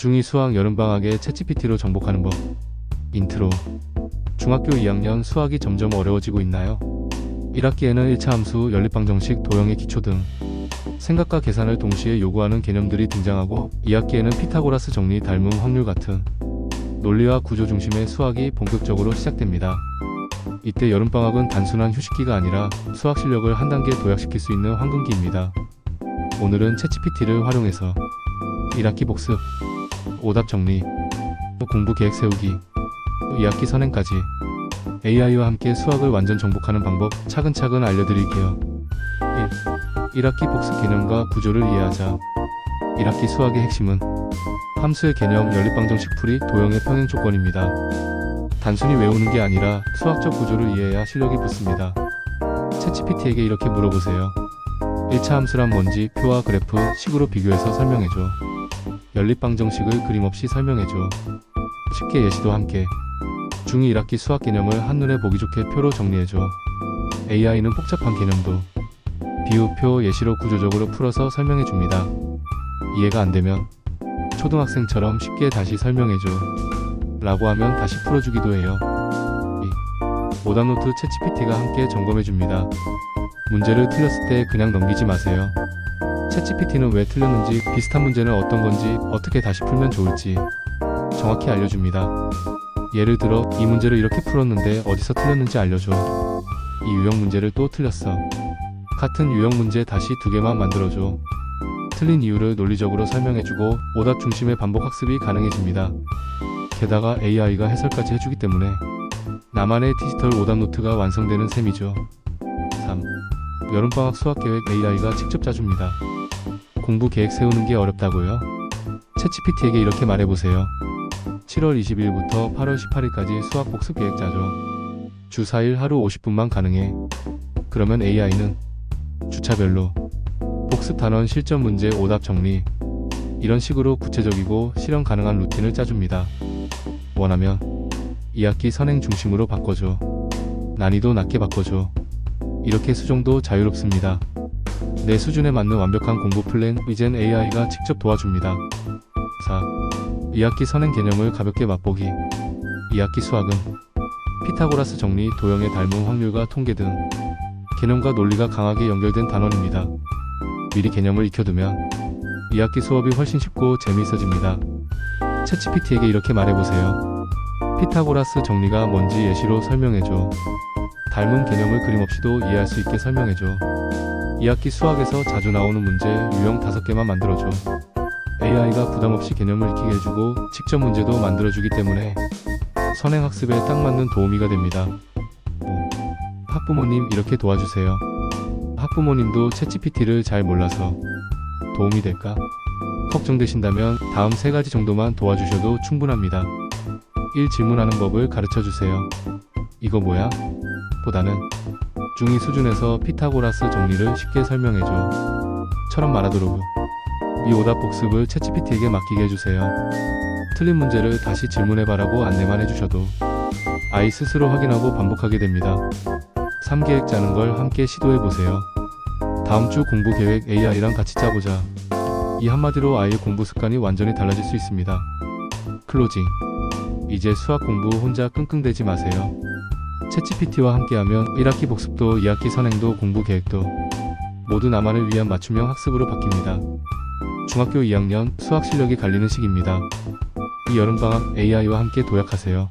중2 수학 여름방학에 챗GPT로 정복하는 법. 인트로. 중학교 2학년 수학이 점점 어려워지고 있나요? 1학기에는 1차 함수, 연립방정식, 도형의 기초 등 생각과 계산을 동시에 요구하는 개념들이 등장하고 2학기에는 피타고라스 정리, 닮음, 확률 같은 논리와 구조 중심의 수학이 본격적으로 시작됩니다. 이때 여름방학은 단순한 휴식기가 아니라 수학 실력을 한 단계 도약시킬 수 있는 황금기입니다. 오늘은 챗GPT를 활용해서 1학기 복습, 오답 정리, 공부 계획 세우기, 2학기 선행까지 AI와 함께 수학을 완전 정복하는 방법 차근차근 알려드릴게요. 1. 1학기 복습 개념과 구조를 이해하자. 1학기 수학의 핵심은 함수의 개념, 연립방정식 풀이, 도형의 평행 조건입니다. 단순히 외우는 게 아니라 수학적 구조를 이해해야 실력이 붙습니다. 챗GPT에게 이렇게 물어보세요. 1차 함수란 뭔지 표와 그래프, 식으로 비교해서 설명해줘. 연립방 정식을 그림 없이 설명해줘. 쉽게 예시도 함께. 중2 1학기 수학 개념을 한눈에 보기 좋게 표로 정리해줘. AI는 복잡한 개념도 비유표 예시로 구조적으로 풀어서 설명해줍니다. 이해가 안 되면 초등학생처럼 쉽게 다시 설명해줘. 라고 하면 다시 풀어주기도 해요. 이 오답노트 챗GPT가 함께 점검해줍니다. 문제를 틀렸을 때 그냥 넘기지 마세요. 챗GPT는 왜 틀렸는지, 비슷한 문제는 어떤 건지, 어떻게 다시 풀면 좋을지 정확히 알려줍니다. 예를 들어, 이 문제를 이렇게 풀었는데 어디서 틀렸는지 알려줘. 이 유형 문제를 또 틀렸어. 같은 유형 문제 다시 두 개만 만들어줘. 틀린 이유를 논리적으로 설명해주고 오답 중심의 반복 학습이 가능해집니다. 게다가 AI가 해설까지 해주기 때문에 나만의 디지털 오답 노트가 완성되는 셈이죠. 3. 여름방학 수학 계획 AI가 직접 짜줍니다. 공부 계획 세우는 게 어렵다고요? 챗GPT에게 이렇게 말해보세요. 7월 20일부터 8월 18일까지 수학 복습 계획 짜줘. 주 4일 하루 50분만 가능해. 그러면 AI는 주차별로 복습 단원 실전 문제 오답 정리 이런 식으로 구체적이고 실현 가능한 루틴을 짜줍니다. 원하면 2학기 선행 중심으로 바꿔줘. 난이도 낮게 바꿔줘. 이렇게 수정도 자유롭습니다. 내 수준에 맞는 완벽한 공부 플랜 이젠 AI가 직접 도와줍니다. 4. 2학기 선행 개념을 가볍게 맛보기 2학기 수학은 피타고라스 정리, 도형의 닮음 확률과 통계 등 개념과 논리가 강하게 연결된 단원입니다. 미리 개념을 익혀두면 2학기 수업이 훨씬 쉽고 재미있어집니다. 챗GPT에게 이렇게 말해보세요. 피타고라스 정리가 뭔지 예시로 설명해줘. 닮은 개념을 그림 없이도 이해할 수 있게 설명해줘. 2학기 수학에서 자주 나오는 문제 유형 5개만 만들어줘. AI가 부담없이 개념을 익히게 해주고 직접 문제도 만들어주기 때문에 선행학습에 딱 맞는 도우미가 됩니다. 5. 학부모님 이렇게 도와주세요. 학부모님도 챗GPT를 잘 몰라서 도움이 될까? 걱정되신다면 다음 세 가지 정도만 도와주셔도 충분합니다. 1. 질문하는 법을 가르쳐 주세요. 이거 뭐야? 보다는 중2 수준에서 피타고라스 정리를 쉽게 설명해줘. 처럼 말하도록 이 오답 복습을 챗GPT에게 맡기게 해주세요. 틀린 문제를 다시 질문해봐라고 안내만 해주셔도 아이 스스로 확인하고 반복하게 됩니다. 3계획 짜는 걸 함께 시도해보세요. 다음 주 공부 계획 AI랑 같이 짜보자. 이 한마디로 아이의 공부 습관이 완전히 달라질 수 있습니다. 클로징. 이제 수학 공부 혼자 끙끙대지 마세요. 챗GPT와 함께하면 1학기 복습도 2학기 선행도 공부 계획도 모두 나만을 위한 맞춤형 학습으로 바뀝니다. 중학교 2학년 수학 실력이 갈리는 시기입니다. 이 여름방학 AI와 함께 도약하세요.